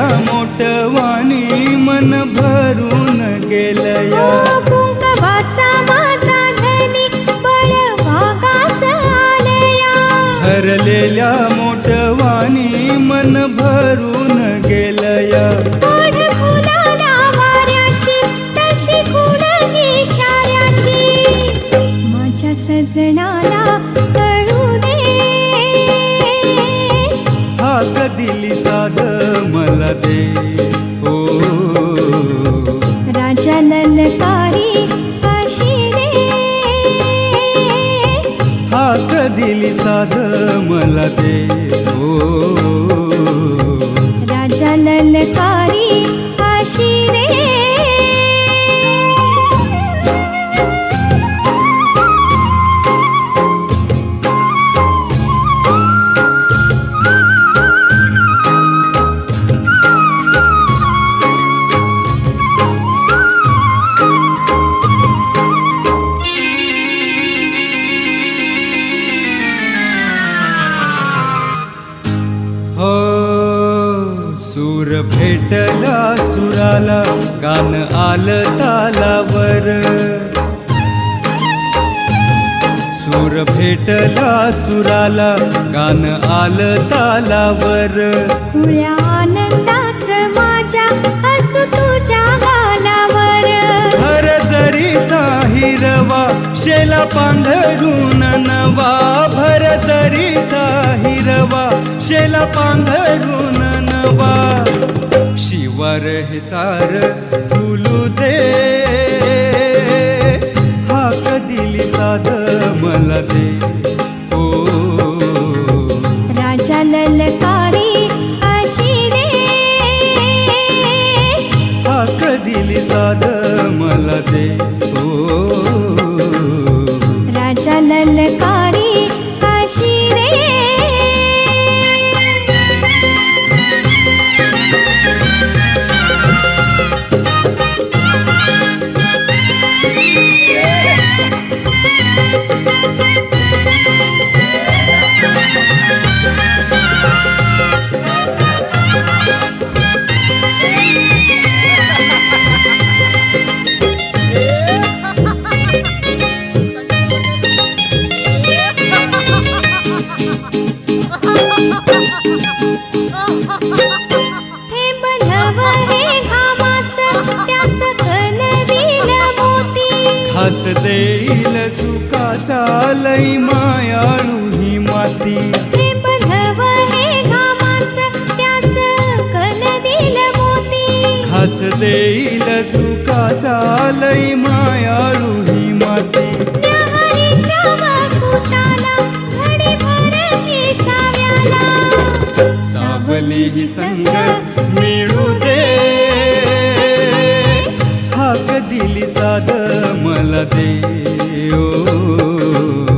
हरलेल्या मोठवाणी मन भरून गेलया. कुंकवाचा माझा धनी बळवागाच आलया. हरलेल्या मोठवाणी मन भरून गेलया. दे हो राजा ललकारी अशी दे हाक दिली साध मला दे हो सूर भेटला सुराला गान आलं तालावर. सूर भेटला सुराला गान आलं तालावर. आनंदाच माझ्या हसू तुझ्या गालावर. हर जरीचा हिरवा शेला पांघरून नवा. भर जरीचा हिरवा शेला पांघरून नवा. शिवार हे सार फुलू दे. हाक दिली साध मला दे. ओ. राजा ललकारी अशी रे हाक दिली साध मला दे. हस देईल सुखाचा लई मायाळू ही माती. देईल सुखाचा लई मायाळू ही माती. सावली ही संग मिळू दे. हाक दिली साध मला दे ओ.